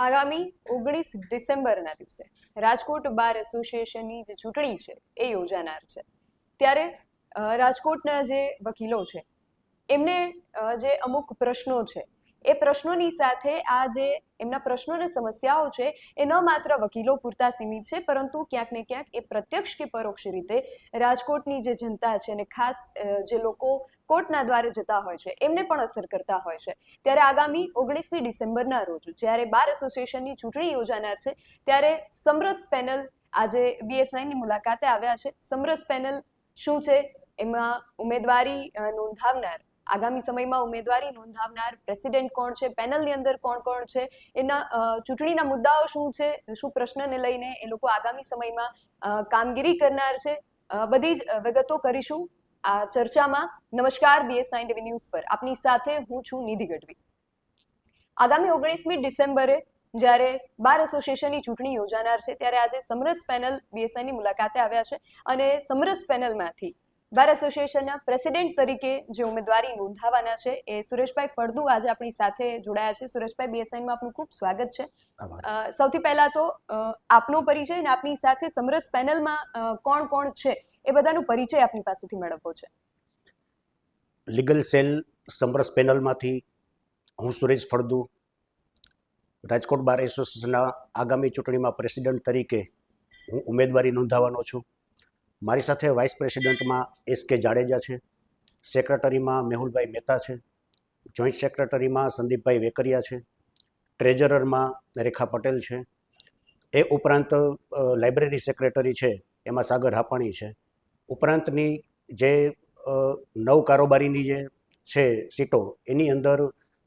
આગામી ઓગણીસ ડિસેમ્બરના દિવસે રાજકોટ બાર એસોસિએશનની જે ચૂંટણી છે, એ યોજાનાર છે. ત્યારે રાજકોટના જે વકીલો છે, એમને જે અમુક પ્રશ્નો છે એ પ્રશ્નોની સાથે આ જે એમના પ્રશ્નો અને સમસ્યાઓ છે, એ ન માત્ર વકીલો પૂરતા સીમિત છે, પરંતુ ક્યાંક ને ક્યાંક એ પ્રત્યક્ષ કે પરોક્ષ રીતે રાજકોટની જે જનતા છે અને ખાસ જે લોકો કોર્ટના દ્વારે જતા હોય છે, એમને પણ અસર કરતા હોય છે. ત્યારે આગામી ઓગણીસમી ડિસેમ્બરના રોજ જ્યારે બાર એસોસિએશનની ચૂંટણી યોજાનાર છે, ત્યારે સમરસ પેનલ આજે બીએસઆઈની મુલાકાતે આવ્યા છે. સમરસ પેનલ શું છે? એમાં ઉમેદવારી નોંધાવનાર આગામી સમયમાં ઉમેદવારી નોંધાવનાર પ્રેસિડેન્ટ કોણ છે, પેનલની અંદર કોણ કોણ છે, એના ચૂંટણીના મુદ્દાઓ શું છે, શું પ્રશ્નને લઈને એ લોકો આગામી સમયમાં કામગીરી કરનાર છે. બધી જ વિગતો કરીશું આ ચર્ચામાં. નમસ્કાર બીએસઆઈ ટીવી ન્યૂઝ પર. આપની સાથે હું છું નિધિ ગઢવી. આગામી ઓગણીસમી ડિસેમ્બરે જ્યારે બાર એસોસિએશનની ચૂંટણી યોજાનાર છે, ત્યારે આજે સમરસ પેનલ બીએસઆઈની મુલાકાતે આવ્યા છે અને સમરસ પેનલમાંથી બાર એસોસિએશનના પ્રેસિડેન્ટ તરીકે જે ઉમેદવારી નોંધાવાના છે એ સુરેશભાઈ ફળદુ આજે આપણી સાથે જોડાયા છે. સુરેશભાઈ બીએસઆઈમાં આપનું ખૂબ સ્વાગત છે. સૌથી પહેલા તો આપનો પરિચય અને આપની સાથે સમરસ પેનલમાં કોણ કોણ છે એ બધાનો પરિચય આપની પાસેથી મેળવવો છે. લીગલ સેલ સમરસ પેનલમાંથી હું સુરેશ ફળદુ રાજકોટ બાર એસોસિએશનના આગામી ચૂંટણીમાં પ્રેસિડેન્ટ તરીકે હું ઉમેદવારી નોંધાવવાનો છું. મારી સાથે વાઇસ પ્રેસિડેન્ટમાં એસ કે જાડેજા છે સેક્રેટરીમાં મેહુલભાઈ મહેતા છે જોઈન્ટ સેક્રેટરીમાં સંદીપભાઈ વેકરિયા છે ટ્રેઝરરમાં રેખા પટેલ છે, એ ઉપરાંત લાઇબ્રેરી સેક્રેટરી છે, એમાં સાગર હાપાણી છે. ઉપરાંતની જે નવ કારોબારીની જે છે સીટો, એની અંદર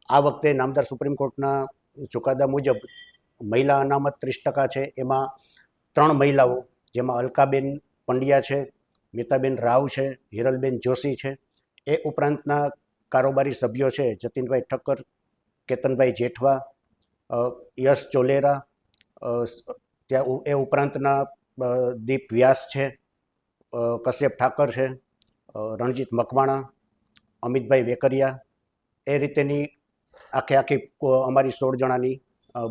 આ વખતે નામદાર સુપ્રીમ કોર્ટના ચુકાદા મુજબ મહિલા અનામત ત્રીસ ટકા છે, એમાં ત્રણ મહિલાઓ, જેમાં અલકાબેન પંડ્યા છે, મિતાબેન રાવ છે, હિરલબેન જોશી છે. એ ઉપરાંતના કારોબારી સભ્યો છે જતીનભાઈ ઠક્કર, કેતનભાઈ જેઠવા યશ ચોલેરા ત્યાં એ ઉપરાંતના દીપ વ્યાસ છે કશ્યપ ઠાકર છે રણજીત મકવાણા, અમિતભાઈ વેકરિયા. એ રીતેની આખે આખી અમારી સોળ જણાની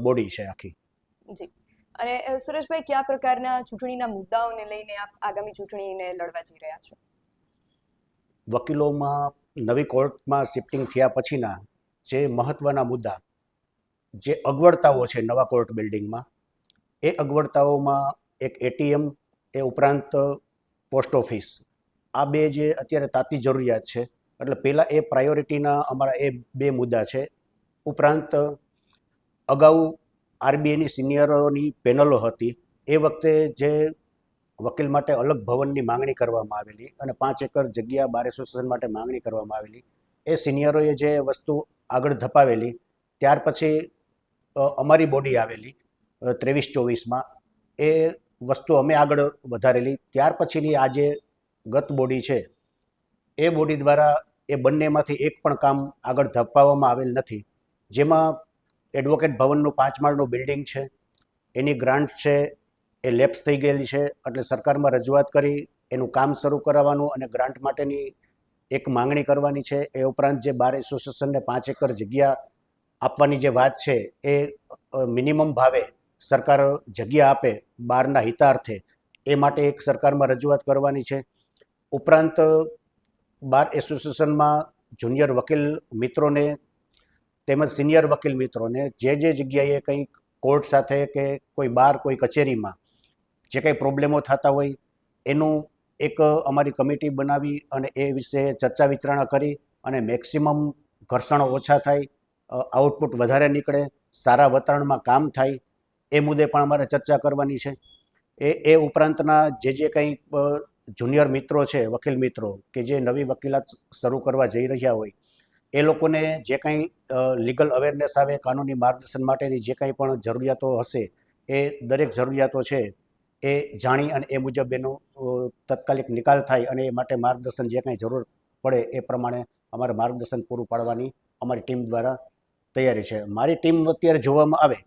બોડી છે આખી. જી. અને સુરેશભાઈ, કયા પ્રકારના ચૂંટણીના મુદ્દાઓને લઈને આપ આગામી ચૂંટણીને લડવા જઈ રહ્યા છો? વકીલોમાં નવી કોર્ટમાં શિફ્ટિંગ થયા પછીના જે મહત્ત્વના મુદ્દા, જે અગવડતાઓ છે નવા કોર્ટ બિલ્ડિંગમાં, એ અગવડતાઓમાં એક એટીએમ, એ ઉપરાંત પોસ્ટ ઓફિસ, આ બે જે અત્યારે તાતી જરૂરિયાત છે, એટલે પહેલાં એ પ્રાયોરિટીના અમારા એ બે મુદ્દા છે. ઉપરાંત અગાઉ આરબીઆઈની સિનિયરોની પેનલો હતી. એ વખતે જે વકીલ માટે અલગ ભવનની માંગણી કરવામાં આવેલી અને પાંચ એકર જગ્યા બાર એસોસિએશન માટે માંગણી કરવામાં આવેલી. એ સિનિયરોએ જે વસ્તુ આગળ ધપાવેલી, ત્યાર પછી અમારી બોડી આવેલી ત્રેવીસ ચોવીસમાં. એ વસ્તુ અમે આગળ વધારેલી. ત્યાર પછીની આ જે ગત બોડી છે, એ બોડી દ્વારા એ બંનેમાંથી એક પણ કામ આગળ ધપાવવામાં આવેલ નથી. જેમાં એડવોકેટ ભવનનું પાંચ માળનું બિલ્ડિંગ છે. એની ગ્રાન્ટ છે, એ લેપ્સ થઈ ગયેલી છે. એટલે સરકારમાં રજૂઆત કરી, એનું કામ શરૂ કરાવવાનું અને ગ્રાન્ટ માટેની એક માંગણી કરવાની છે. એ ઉપરાંત જે બાર એસોસિએશનને પાંચ એકર જગ્યા આપવાની જે વાત છે, એ મિનિમમ ભાવે સરકાર જગ્યા આપે બારના હિતાર્થે. એ માટે એક સરકારમાં રજૂઆત કરવાની છે. ઉપરાંત બાર એસોસિએશનમાં જુનિયર વકીલ મિત્રોને તેમજ સિનિયર વકીલ મિત્રોને જે જે જગ્યાએ કંઈક કોર્ટ સાથે કે કોઈ બાર, કોઈ કચેરીમાં જે કંઈ પ્રોબ્લેમો થતા હોય, એનું એક અમારી કમિટી બનાવી અને એ વિશે ચર્ચા વિચારણા કરી અને મેક્સિમમ ઘર્ષણો ઓછા થાય આઉટપુટ વધારે નીકળે, સારા વતરણમાં કામ થાય, એ મુદ્દે પણ અમારે ચર્ચા કરવાની છે. એ એ ઉપરાંતના જે જે કંઈ જુનિયર મિત્રો છે, વકીલ મિત્રો કે જે નવી વકીલાત શરૂ કરવા જઈ રહ્યા હોય એ લોકોને જે કંઈ લીગલ અવેરનેસ આવે, કાનૂની માર્ગદર્શન માટેની જે કંઈ પણ જરૂરિયાતો હશે, એ દરેક જરૂરિયાતો છે, એ જાણી અને એ મુજબ એનો તત્કાલિક નિકાલ થાય અને એ માટે માર્ગદર્શન જે કંઈ જરૂર પડે એ પ્રમાણે અમારે માર્ગદર્શન પૂરું પાડવાની અમારી ટીમ દ્વારા તૈયારી છે. મારી ટીમ અત્યારે જોવામાં આવે,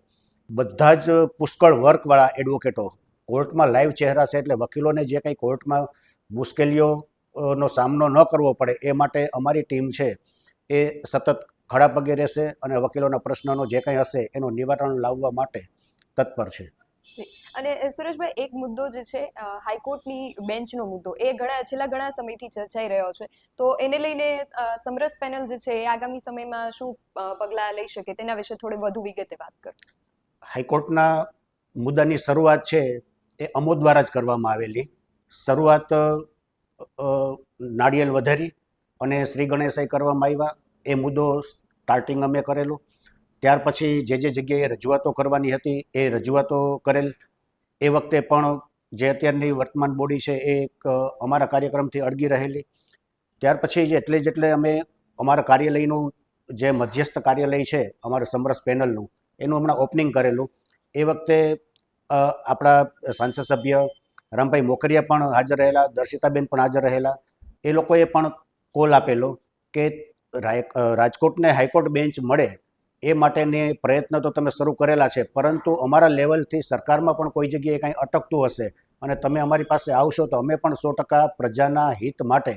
બધા જ પુષ્કળ વર્કવાળા એડવોકેટો કોર્ટમાં લાઈવ ચહેરા છે એટલે વકીલોને જે કંઈ કોર્ટમાં મુશ્કેલીઓનો સામનો ન કરવો પડે એ માટે અમારી ટીમ છે. એ સતત ખડા પગે રહેશે અને વકીલોના પ્રશ્નનો જે કંઈ હશે એનું નિવારણ લાવવા માટે તત્પર છે. અને સુરેશભાઈ એક મુદ્દો જે છે હાઈકોર્ટની બેન્ચનો મુદ્દો એ ઘણા છેલ્લા ઘણા સમયથી ચર્ચાઈ રહ્યો છે. તો એને લઈને સમરસ પેનલ જે છે એ આગામી સમયમાં શું પગલાં લઈ શકે તેના વિશે થોડી વધુ વિગતે વાત કરો. હાઈકોર્ટના મુદ્દાની શરૂઆત છે એ અમો દ્વારા જ કરવામાં આવેલી. શરૂઆત નાળિયેર વધારી અને શ્રી ગણેશાઈ કરવામાં આવ્યા. એ મુદ્દો સ્ટાર્ટિંગ અમે કરેલું. ત્યાર પછી જે જે જગ્યાએ રજૂઆતો કરવાની હતી એ રજૂઆતો કરેલ. એ વખતે પણ જે અત્યારની વર્તમાન બોડી છે એ એક અમારા કાર્યક્રમથી અડગી રહેલી. ત્યાર પછી જેટલે જેટલે અમે અમારા કાર્યાલયનું જે મધ્યસ્થ કાર્યાલય છે અમારા સમરસ પેનલનું, એનું હમણાં ઓપનિંગ કરેલું. એ વખતે આપણા સાંસદ સભ્ય રામભાઈ મોકરિયા પણ હાજર રહેલા, દર્શિતાબેન પણ હાજર રહેલા. એ લોકોએ પણ કોલ આપેલો કે રાજકોટને હાઈકોર્ટ બેન્ચ મળે, એ માટેની પ્રયત્ન તો તમે શરૂ કરેલા છે, પરંતુ અમારા લેવલથી સરકારમાં પણ કોઈ જગ્યાએ કાંઈ અટકતું હશે અને તમે અમારી પાસે આવશો તો અમે પણ સો ટકા પ્રજાના હિત માટે,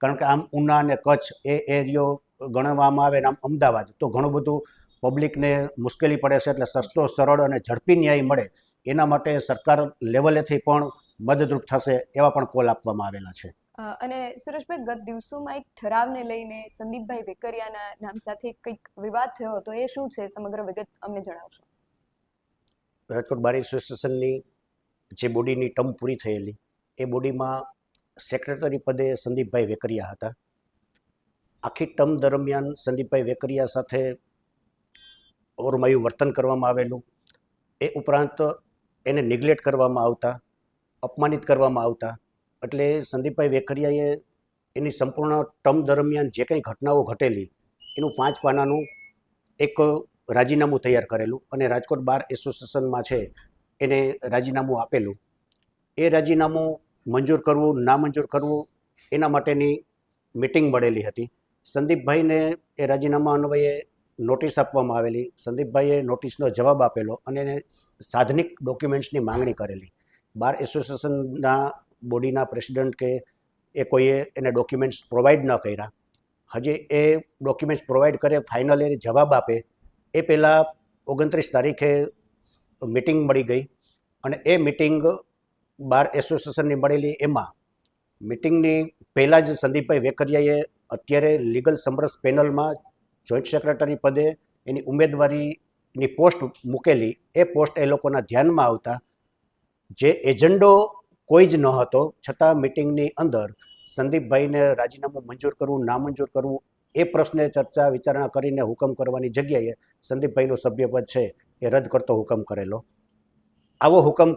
કારણ કે આમ ઉના અને કચ્છ એ એરિયો ગણવામાં આવે ને આમ અમદાવાદ, તો ઘણું બધું પબ્લિકને મુશ્કેલી પડે છે એટલે સસ્તો, સરળ અને ઝડપી ન્યાય મળે, એના માટે સરકાર લેવલેથી પણ મદદરૂપ થશે એવા પણ કોલ આપવામાં આવેલા છે. અને સુરેશભાઈ, ગત દિવસોમાં એક ઠરાવને લઈને સંદીપભાઈ વેકરિયાના નામ સાથે કંઈક વિવાદ થયો હતો, એ શું છે સમગ્ર વિગત અમને જણાવશો? રાજકોટ બાર એસોસિએશનની જે બોડીની ટર્મ પૂરી થયેલી, એ બોડીમાં સેક્રેટરી પદે સંદીપભાઈ વેકરિયા હતા. આખી ટર્મ દરમિયાન સંદીપભાઈ વેકરિયા સાથે ઓરમાયું વર્તન કરવામાં આવેલું. એ ઉપરાંત એને નિગ્લેક્ટ કરવામાં આવતા, અપમાનિત કરવામાં આવતા. એટલે સંદીપભાઈ વેખરિયાએ એની સંપૂર્ણ ટર્મ દરમિયાન જે કંઈ ઘટનાઓ ઘટેલી, એનું પાંચ પાનાનું એક રાજીનામું તૈયાર કરેલું અને રાજકોટ બાર એસોસિએશનમાં છે એને રાજીનામું આપેલું. એ રાજીનામું મંજૂર કરવું, ના મંજૂર કરવું એના માટેની મિટિંગ મળેલી હતી. સંદીપભાઈને એ રાજીનામા અન્વયે નોટિસ આપવામાં આવેલી. સંદીપભાઈએ નોટિસનો જવાબ આપેલો અને એને સાધનિક ડોક્યુમેન્ટ્સની માંગણી કરેલી. બાર એસોસિએશનના બોડીના પ્રેસિડન્ટ કે એ કોઈએ એને ડોક્યુમેન્ટ્સ પ્રોવાઈડ ન કર્યા. હજી એ ડોક્યુમેન્ટ્સ પ્રોવાઈડ કરે, ફાઇનલ એ જવાબ આપે. એ પહેલાં ઓગણત્રીસ તારીખે મિટિંગ મળી ગઈ અને એ મિટિંગ બાર એસોસિએશનની મળેલી એમાં મિટિંગની પહેલાં જ સંદીપભાઈ વેકરિયાએ અત્યારે લીગલ સમરસ પેનલમાં જોઈન્ટ સેક્રેટરી પદે એની ઉમેદવારીની પોસ્ટ મૂકેલી. એ પોસ્ટ એ લોકોના ધ્યાનમાં આવતા. જે એજન્ડો કોઈ જ ન હતો છતાં મિટિંગની અંદર સંદીપભાઈને રાજીનામું મંજૂર કરવું, નામંજૂર કરવું, એ પ્રશ્ને ચર્ચા, વિચારણા કરીને હુકમ કરવાની જગ્યાએ સંદીપભાઈનું સભ્યપદ છે એ રદ કરતો હુકમ કરેલો. આવો હુકમ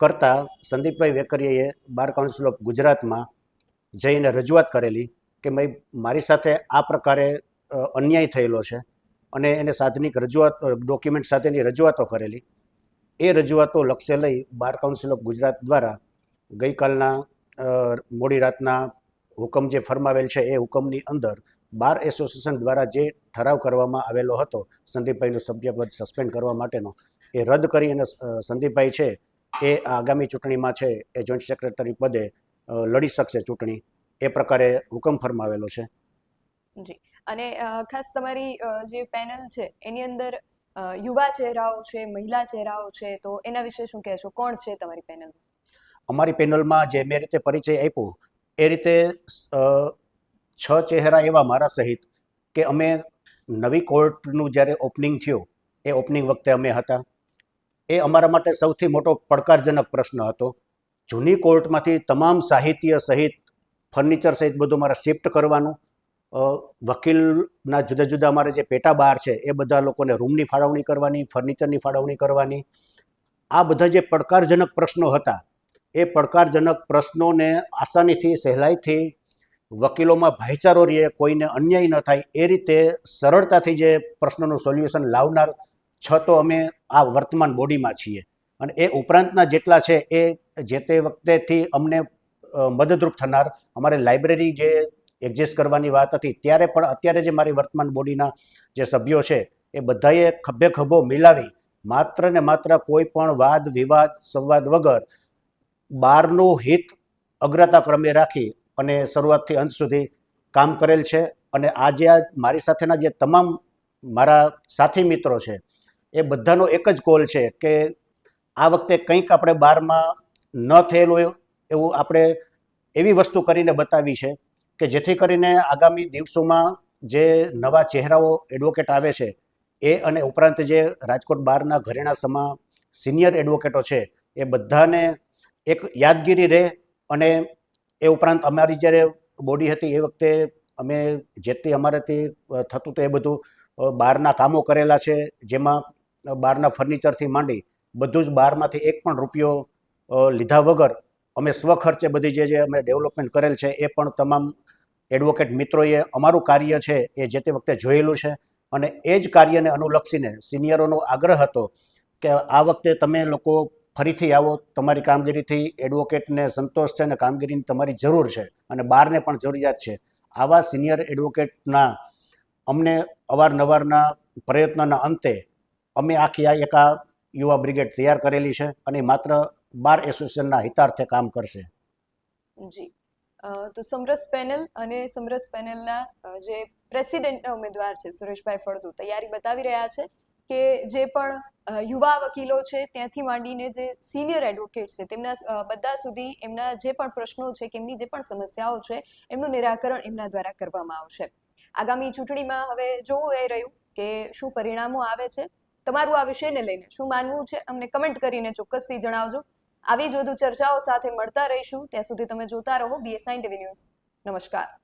કરતાં સંદીપભાઈ વેકરીએ બાર કાઉન્સિલ ઓફ ગુજરાતમાં જઈને રજૂઆત કરેલી કે ભાઈ મારી સાથે આ પ્રકારે અન્યાય થયેલો છે. અને એને સાધનિક રજૂઆત ડોક્યુમેન્ટ સાથેની રજૂઆતો કરેલી. એ રજૂઆતો લક્ષ્ય લઈ બાર કાઉન્સિલ ઓફ ગુજરાત દ્વારા ગઈકાલના મોડી રાતના હુકમ જે ફરમાવેલ છે એ હુકમની અંદર બાર એસોસિએશન દ્વારા જે ઠરાવ કરવામાં આવેલો હતો, સંદીપભાઈનું સભ્યપદ સસ્પેન્ડ કરવા માટેનો, એ રદ કરી અને સંદીપભાઈ છે એ આગામી ચૂંટણીમાં છે, એ જોઈન્ટ સેક્રેટરી પદે લડી શકશે ચૂંટણી. એ પ્રકારે હુકમ ફરમાવેલો છે. જી. અને ખાસ તમારી જે પેનલ છે એની અંદર યુવા ચહેરાઓ છે, મહિલા ચહેરાઓ છે, તો એના વિશે શું કહેશો? કોણ છે તમારી પેનલ અમારી પેનલમાં જે મેં રીતે પરિચય આપ્યો, એ રીતે છ ચહેરા એવા મારા સહિત કે અમે નવી કોર્ટનું જ્યારે ઓપનિંગ થયું, એ ઓપનિંગ વખતે અમે હતા. એ અમારા માટે સૌથી મોટો પડકારજનક પ્રશ્ન હતો. જૂની કોર્ટમાંથી તમામ સાહિત્ય સહિત, ફર્નિચર સહિત બધું મારે શિફ્ટ કરવાનું વકીલના જુદા જુદા અમારે જે પેટા બહાર છે, એ બધા લોકોને રૂમની ફાળવણી કરવાની, ફર્નિચરની ફાળવણી કરવાની, આ બધા જે પડકારજનક પ્રશ્નો હતા એ પડકારજનક પ્રશ્નોને આસાનીથી સહેલાઈથી વકીલોમાં ભાઈચારો રહે, કોઈને અન્યાય ન થાય, એ રીતે સરળતાથી જે પ્રશ્નોનું સોલ્યુશન લાવનાર છ તો અમે આ વર્તમાન બોડીમાં છીએ. અને એ ઉપરાંતના જેટલા છે એ જે તે વખતેથી અમને મદદરૂપ થનાર અમારે લાઇબ્રેરી જે એક્ઝિસ્ટ કરવાની વાત હતી, ત્યારે પણ અત્યારે જે મારી વર્તમાન બોડીના જે સભ્યો છે, એ બધાએ ખભે ખભો મિલાવી, માત્ર ને માત્ર કોઈ પણ વાદ વિવાદ, સંવાદ વગર બારનું હિત અગ્રતા ક્રમે રાખી અને શરૂઆતથી અંત સુધી કામ કરેલ છે. અને આ જે આ મારી સાથેના જે તમામ મારા સાથી મિત્રો છે, એ બધાનો એક જ કોલ છે કે આ વખતે કંઈક આપણે બારમાં ન થયેલું એવું આપણે એવી વસ્તુ કરીને બતાવી છે કે જેથી કરીને આગામી દિવસોમાં જે નવા ચહેરાઓ એડવોકેટ આવે છે, એ અને ઉપરાંત જે રાજકોટ બારના ઘરેણા સમા સિનિયર એડવોકેટો છે, એ બધાને એક યાદગીરી રહે અને એ ઉપરાંત અમારી જ્યારે બોડી હતી એ વખતે અમે જેટલી અમારાથી થતું હતું એ બધું બહારના કામો કરેલા છે, જેમાં બહારના ફર્નિચરથી માંડી બધું જ બહારમાંથી એક પણ રૂપિયો લીધા વગર અમે સ્વખર્ચે બધી જે જે અમે ડેવલપમેન્ટ કરેલ છે એ પણ તમામ એડવોકેટ મિત્રોએ અમારું કાર્ય છે એ જે તે વખતે જોયેલું છે અને એ જ કાર્યને અનુલક્ષીને સિનિયરોનો આગ્રહ હતો કે આ વખતે તમે લોકો ફરીથી આવો, તમારી કામગીરીથી એડવોકેટને સંતોષ છે અને કામગીરીની તમારી જરૂર છે અને બહારને પણ જરૂરિયાત છે. આવા સિનિયર એડવોકેટના અમને અવારનવારના પ્રયત્નના અંતે અમે આખી આ એક યુવા બ્રિગેડ તૈયાર કરેલી છે અને માત્ર બાર એસોસિએશનના હિતાર્થે કામ કરશે. જી. તો સમરસ પેનલ અને સમરસ પેનલના જે પ્રેસિડેન્ટના ઉમેદવાર છે સુરેશભાઈ ફળદુ તૈયારી બતાવી રહ્યા છે કે જે પણ યુવા વકીલો છે, ત્યાંથી માંડીને જે સિનિયર એડવોકેટ છે, તેમના બધા સુધી એમના જે પણ પ્રશ્નો છે કે એમની જે પણ સમસ્યાઓ છે, એમનું નિરાકરણ એમના દ્વારા કરવામાં આવશે. આગામી ચૂંટણીમાં હવે જોવું એ રહ્યું કે શું પરિણામો આવે છે. તમારું આ વિષયને લઈને શું માનવું છે, અમને કમેન્ટ કરીને ચોક્કસથી જણાવજો. આવી જ વધુ ચર્ચાઓ સાથે મળતા રહીશું. ત્યાં સુધી તમે જોતા રહો બીએસઆઈ ટીવી ન્યૂઝ નમસ્કાર.